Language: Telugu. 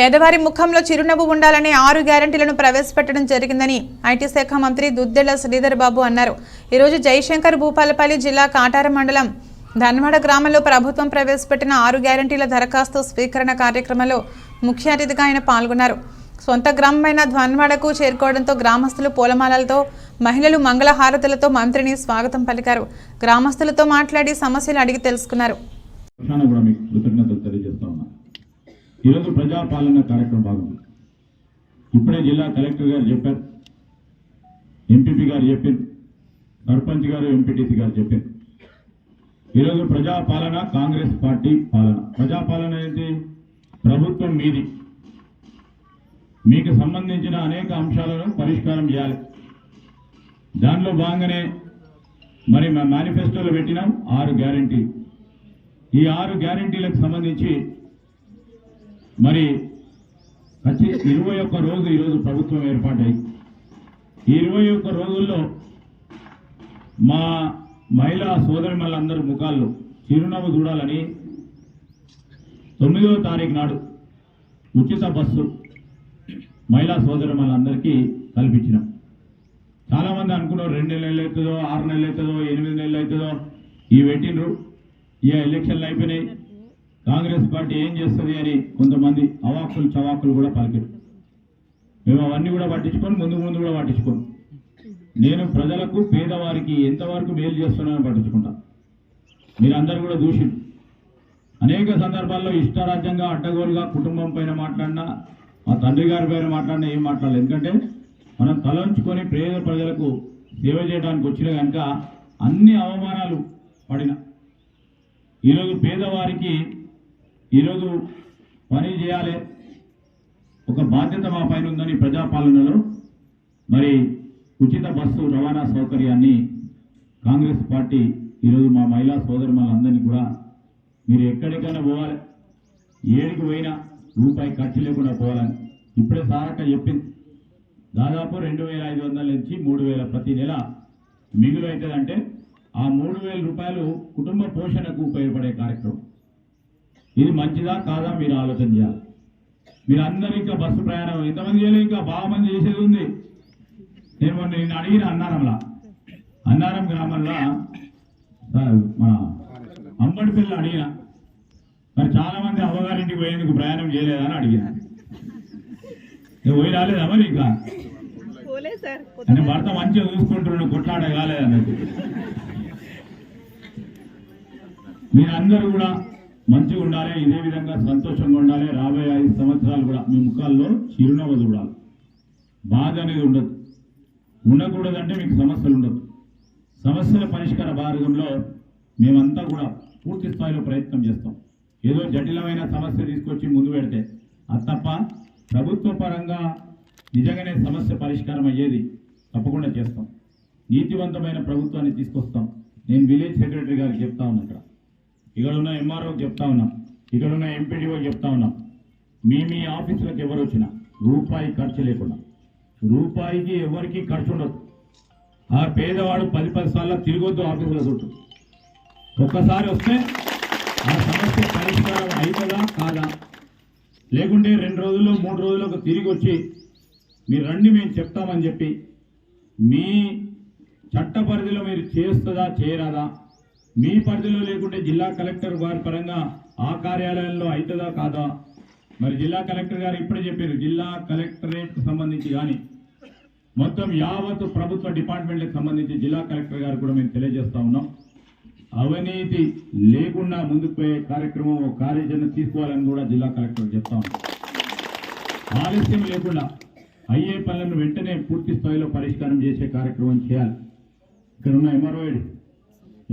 పేదవారి ముఖంలో చిరునవ్వు ఉండాలనే ఆరు గ్యారంటీలను ప్రవేశపెట్టడం జరిగిందని ఐటీ శాఖ మంత్రి దుద్దెళ్ళ శ్రీధర్ బాబు అన్నారు. ఈరోజు జయశంకర్ భూపాలపల్లి జిల్లా కాటార మండలం ధన్వాడ గ్రామంలో ప్రభుత్వం ప్రవేశపెట్టిన ఆరు గ్యారంటీల దరఖాస్తు స్వీకరణ కార్యక్రమంలో ముఖ్య అతిథిగా ఆయన పాల్గొన్నారు. సొంత గ్రామమైన ధ్వన్వాడకు చేరుకోవడంతో గ్రామస్తులు పూలమాలలతో మహిళలు మంగళహారతులతో మంత్రిని స్వాగతం పలికారు. గ్రామస్తులతో మాట్లాడి సమస్యలు అడిగి తెలుసుకున్నారు పక్షాన కూడా మీకు కృతజ్ఞతలు తెలియజేస్తా ఉన్నా ఈరోజు ప్రజాపాలన కార్యక్రమం బాగుంది. ఇప్పుడే జిల్లా కలెక్టర్ గారు చెప్పారు. ఎంపీపీ గారు చెప్పారు. సర్పంచ్ గారు ఎంపీటీసీ గారు చెప్పారు. ఈరోజు ప్రజాపాలన కాంగ్రెస్ పార్టీ పాలన. ప్రజాపాలన ఏంటి? ప్రభుత్వం మీది. మీకు సంబంధించిన అనేక అంశాలను పరిష్కారం చేయాలి. దానిలో భాగంగానే మరి మా మేనిఫెస్టోలో పెట్టినాం ఆరు గ్యారంటీ ఈ ఆరు గ్యారంటీలకు సంబంధించి మరి ప్రతి ఇరవై ఒక్క రోజు ఈరోజు ప్రభుత్వం ఏర్పాటై ఈ ఇరవై ఒక్క రోజుల్లో మా మహిళా సోదరిమల్లందరి ముఖాల్లో చిరునవ్వు చూడాలని తొమ్మిదవ తారీఖు నాడు ఉచిత బస్సు మహిళా సోదరిమల్లందరికీ కల్పించినాం. చాలామంది అనుకున్నారు రెండు నెలలు అవుతుందో ఆరు నెలలు అవుతుందో ఎనిమిది నెలలు అవుతుందో ఇవి పెట్టిండ్రు ఇక ఎలక్షన్లు అయిపోయినాయి. కాంగ్రెస్ పార్టీ ఏం చేస్తుంది అని కొంతమంది అవాక్కులు చవాకులు కూడా పలికారు. మేము అవన్నీ కూడా పట్టించుకొని ముందు ముందు కూడా పట్టించుకోను. నేను ప్రజలకు పేదవారికి ఎంతవరకు మేలు చేస్తున్నానని పట్టించుకుంటా. మీరందరూ కూడా చూసి అనేక సందర్భాల్లో ఇష్టారాజ్యంగా అడ్డగోలుగా కుటుంబం పైన మాట్లాడినా మా తండ్రి గారి పైన మాట్లాడినా ఏం మాట్లాడలేదు ఎందుకంటే మనం తలంచుకొని పేద ప్రజలకు సేవ చేయడానికి వచ్చిన కనుక అన్ని అవమానాలు పడిన. ఈరోజు పేదవారికి ఈరోజు పని చేయాలి. ఒక బాధ్యత మా పైన ఉందని ప్రజాపాలనలో మరి ఉచిత బస్సు రవాణా సౌకర్యాన్ని కాంగ్రెస్ పార్టీ ఈరోజు మా మహిళా సోదరులందరినీ కూడా మీరు ఎక్కడికైనా పోవాలి. ఏడికి పోయినా రూపాయి ఖర్చు లేకుండా పోవాలని ఇప్పుడే సారక్క చెప్పింది. దాదాపు రెండు వేల ఐదు వందల నుంచి మూడు వేల ప్రతి నెల మిగులు అవుతుందంటే ఆ మూడు వేల రూపాయలు కుటుంబ పోషణకు ఉపయోగపడే కార్యక్రమం. ఇది మంచిదా కాదా మీరు ఆలోచన చేయాలి. మీరు అందరూ ఇంకా బస్సు ప్రయాణం ఎంతమంది చేయలేదు ఇంకా బాగా మంది చేసేది ఉంది. నేను మొన్న నేను అడిగిన అన్నారంలా. అన్నారం గ్రామంలో మన అంబడి పిల్ల అడిగిన మరి చాలా మంది అవ్వగారింటికి పోయేందుకు ప్రయాణం చేయలేదని అడిగిన. పోయి రాలేదా మరి ఇంకా? భర్త మంచిగా చూసుకుంటున్నాడు కొట్లాడ కాలేదన్నట్టు మీరందరూ కూడా మంచిగా ఉండాలి ఇదే విధంగా సంతోషంగా ఉండాలి. రాబోయే ఐదు సంవత్సరాలు కూడా మీ ముఖాల్లో చిరునవ్వు చూడాలి. బాధ అనేది ఉండదు. ఉండకూడదంటే మీకు సమస్యలు ఉండదు. సమస్యల పరిష్కార భాగంలో మేమంతా కూడా పూర్తి స్థాయిలో ప్రయత్నం చేస్తాం. ఏదో జటిలమైన సమస్య తీసుకొచ్చి ముందు పెడితే అది తప్ప ప్రభుత్వ పరంగా నిజంగానే సమస్య పరిష్కారం అయ్యేది తప్పకుండా చేస్తాం. నీతివంతమైన ప్రభుత్వాన్ని తీసుకొస్తాం. నేను విలేజ్ సెక్రటరీ గారికి చెప్తా ఉన్నా ఇక్కడ. ఇక్కడ ఉన్న ఎంఆర్ఓకి చెప్తా ఉన్నాం ఇక్కడ ఉన్న ఎంపీడీఓకి చెప్తా ఉన్నాం మీ మీ ఆఫీసులకు ఎవరు వచ్చినా రూపాయి ఖర్చు లేకుండా రూపాయికి ఎవరికి ఖర్చు ఉండదు. ఆ పేదవాడు పది పది సార్లు తిరగొద్దు ఆఫీసుల చుట్టూ ఒక్కసారి వస్తే ఆ సమస్య పరిష్కారం అవుతుందా కాదా? లేకుంటే రెండు రోజుల్లో మూడు రోజులకు తిరిగి వచ్చి మీరు రండి మేము చెప్తామని చెప్పి మీ చట్ట పరిధిలో మీరు చేస్తుందా చేయరాదా? మీ పరిధిలో లేకుంటే జిల్లా కలెక్టర్ గారి పరంగా ఆ కార్యాలయంలో అవుతుందా కాదా? మరి జిల్లా కలెక్టర్ గారు ఇప్పుడే చెప్పారు జిల్లా కలెక్టరేట్ సంబంధించి కానీ మొత్తం యావత్ ప్రభుత్వ డిపార్ట్మెంట్లకు సంబంధించి జిల్లా కలెక్టర్ గారు కూడా మేము తెలియజేస్తా ఉన్నాం. అవినీతి లేకుండా ముందుకు పోయే కార్యక్రమం కార్యాచరణ తీసుకోవాలని కూడా జిల్లా కలెక్టర్ చెప్తా ఉన్నాం. ఆలస్యం లేకుండా అయ్యే పనులను వెంటనే పూర్తి స్థాయిలో పరిష్కారం చేసే కార్యక్రమం చేయాలి. ఇక్కడ ఉన్న ఎంఆర్ఓ